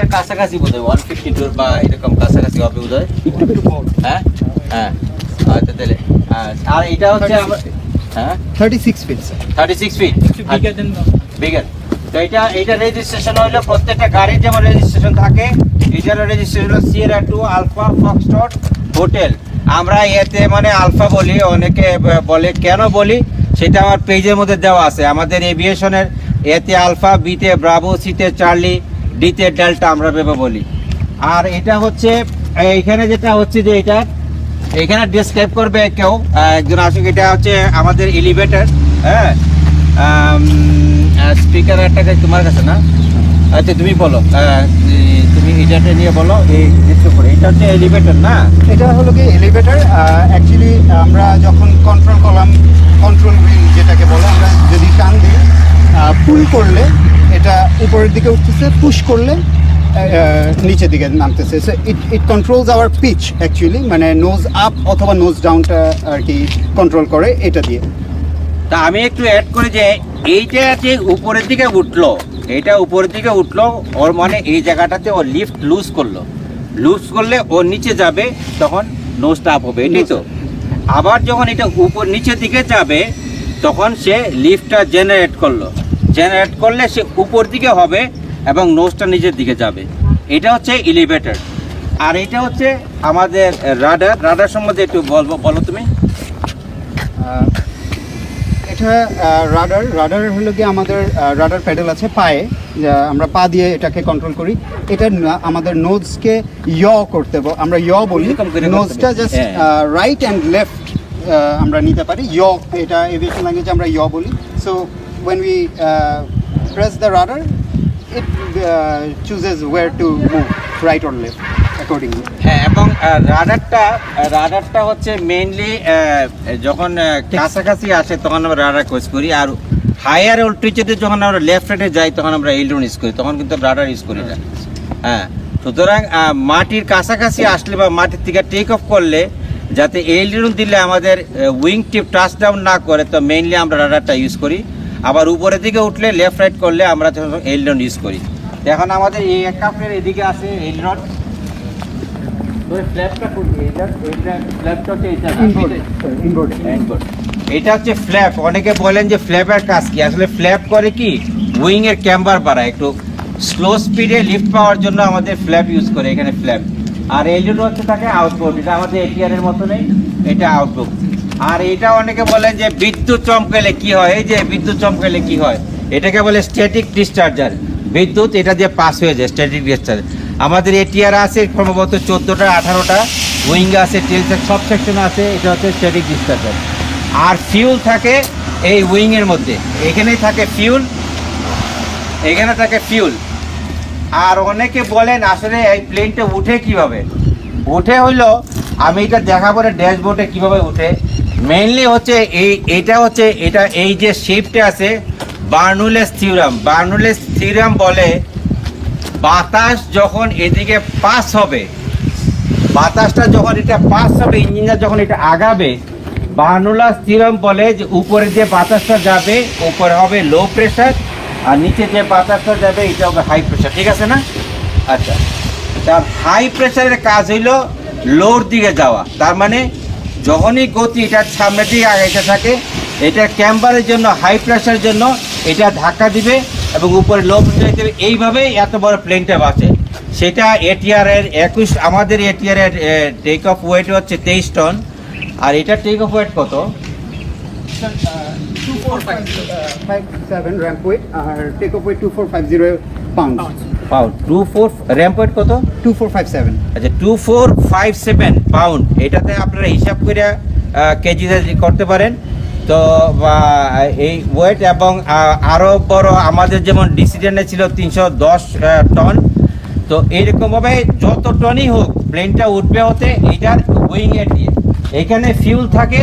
এর কাছাকাছি বোধ হয় ওয়ান ফিফটি টু বা এরকম কাছাকাছি হবে বোধ হয় হ্যাঁ? হ্যাঁ। আচ্ছা তাহলে আহ, আর এটা হচ্ছে হ্যাঁ? Thirty six feet thirty six feet তো এটা এটা রেজিস্ট্রেশন হলো প্রত্যেকটা গাড়ির যেমন রেজিস্ট্রেশন থাকে এটারও রেজিস্ট্রেশন হলো সিয়েরা টু আলফা হোটেল আমরা এতে মানে আলফা বলি অনেকে বলে কেন বলি সেটা আমার পেজের মধ্যে দেওয়া আছে। আমাদের এভিয়েশনের এতে আলফা বিতে ব্রাভো সিতে চার্লি ডিতে ডালটা আমরা ভেবে বলি। আর এটা হচ্ছে, এইখানে যেটা হচ্ছে যে এটা এখানে ডিসক্রাইব করবে কেউ একজন আসুক, এটা হচ্ছে আমাদের এলিভেটার হ্যাঁ? স্পিকার একটা তোমার কাছে না? আচ্ছা তুমি বলো তুমি এটাটা নিয়ে বলো, এই করে। এটা হচ্ছে এলিভেটর না? এটা হলো কি এলিভেটর অ্যাকচুয়ালি আমরা যখন কন্ট্রোল করলাম কন্ট্রোল হুইল যেটাকে বলো, আমরা যদি টান দিই পুল করলে এটা উপরের দিকে উঠতেছে পুশ করলে নিচের দিকে নামতেছে। So it it controls our pitch actually মানে নোজ আপ অথবা নোজ ডাউনটা আর কি কন্ট্রোল করে এটা দিয়ে। তা আমি একটু অ্যাড করি যে, এইটা যে উপরের দিকে উঠল এটা উপরের দিকে উঠল, ওর মানে এই জায়গাটাতে ও লিফট লুজ করল। লুজ করলে ও নিচে যাবে, তখন নোজটা আপ হবে, এটাই তো। আবার যখন এটা উপর, নিচের দিকে যাবে, তখন সে লিফটটা জেনারেট করল। জেনারেট করলে সে উপর দিকে হবে এবং নোজটা নিচের দিকে যাবে। এটা হচ্ছে এলিভেটর আর এটা হচ্ছে আমাদের রাডার রাডার সম্বন্ধে একটু বলব বলো তুমি। এটা রাডার রাডার হলো কি আমাদের রাডার প্যাডেল আছে পায়ে। আমরা পা দিয়ে এটাকে কন্ট্রোল করি। এটা আমাদের নোজকে ইয় করতে আমরা ইয় বলি। নোজটা জাস্ট। রাইট অ্যান্ড লেফট আমরা নিতে পারি। ইয় এটা এভিয়েশন ল্যাঙ্গুয়েজে আমরা ইয় বলি। So when we press the rudder it chooses where to move right or left accordingly হ্যাঁ এবং রাডারটা রাডারটা হচ্ছে মেইনলি যখন কাছাকাছি আসে, তখন আমরা রাডার কোচ করি। আর হায়ার অল্টিটিউডে যখন আমরা লেফট রাইটে যাই, তখন আমরা এলডন ইউজ করি। তখন কিন্তু রাডার ইউজ করি না। হ্যাঁ সুতরাং মাটির কাছাকাছি আসলে বা মাটির থেকে টেক অফ করলে, যাতে এলডন দিলে আমাদের উইং টিপ টাচ ডাউন না করে, তো মেইনলি আমরা রাডারটা ইউজ করি। আবার উপরের দিকে উঠলে লেফট রাইট করলে আমরা তখন এলডন ইউজ করি। এখন আমাদের এই একাপের এদিকে আছে ফ্ল্যাপটা করবি এটা হচ্ছে ফ্ল্যাপ অনেকে বলেন যে ফ্ল্যাপের কাজ কি? আসলে ফ্ল্যাপ করে কি? উইং এর ক্যাম্বার বাড়ায়। একটু স্লো স্পিডে লিফট পাওয়ার জন্য আমাদের ফ্ল্যাপ ইউজ করে এখানে ফ্ল্যাপ আর এই জন্য হচ্ছে থাকে আউটবোর্ড এটা আমাদের এটিআর এর মতো নেই। এটা আউটবোর্ড আর এটা অনেকে বলেন যে বিদ্যুৎ চমকালে কি হয়? এই যে বিদ্যুৎ চমকালে কি হয়? এটাকে বলে স্ট্যাটিক ডিসচার্জার বিদ্যুৎ এটা দিয়ে পাস হয়ে যায় স্ট্যাটিক ডিসচার্জ আমাদের এটিআর আছে সম্ভবত চোদ্দোটা, আঠারোটা। উইং আছে টেল সব সেকশন আছে, এটা হচ্ছে স্ট্যাটিক ডিসচার্জার আর ফিউল থাকে এই উইং এর মধ্যে। এখানেই থাকে ফিউল এখানে থাকে ফিউল আর অনেকে বলেন, আসলে এই প্লেনটা উঠে কীভাবে? উঠে হইল, আমি এটা দেখাবো ড্যাশবোর্ডে কীভাবে উঠে? মেইনলি হচ্ছে এই এটা হচ্ছে এটা এই যে শেপটা আছে বার্নুলেস থিওরাম বার্নুলেস থিওরাম বলে বাতাস যখন এদিকে পাস হবে, বাতাসটা যখন এটা পাস হবে ইঞ্জিনটা যখন এটা আগাবে বার্নুলাস থিওরাম বলে যে উপরে যে বাতাসটা যাবে, উপরে হবে লো প্রেশার আর নিচে যে বাতাসটা যাবে, এটা হবে হাই প্রেশার ঠিক আছে না? আচ্ছা। তার হাই প্রেশারের কাজ হইল লোর দিকে যাওয়া। তার মানে যখনই গতি এটার সামনের দিকে আগাইতে থাকে, এটা ক্যাম্বারের জন্য হাই প্রেশারের জন্য এটা ধাক্কা দিবে এবং উপরে লো প্রেশার দেবে এইভাবেই এত বড় প্লেনটা বাঁচে। সেটা এটিআর এর একুশ, আমাদের এটিআরের টেক অফ ওয়েট হচ্ছে তেইশ টন আর এটা টেক অফ ওয়েট কত? Two four five seven ramp weight আর take off weight two four five zero pound pound two four ramp weight কত? টু ফোর ফাইভ সেভেন আচ্ছা two four five seven pound এটাতে আপনারা হিসাব করে কেজিতে করতে পারেন। তো এই ওয়েট এবং আহ, আরও বড় আমাদের যেমন ডিসিডেন্টে ছিল তিনশো দশ টন তো এইরকমভাবে যত টনই হোক প্লেনটা উঠবে হতে এইটার উইং এর দিয়ে। এখানে ফিউল থাকে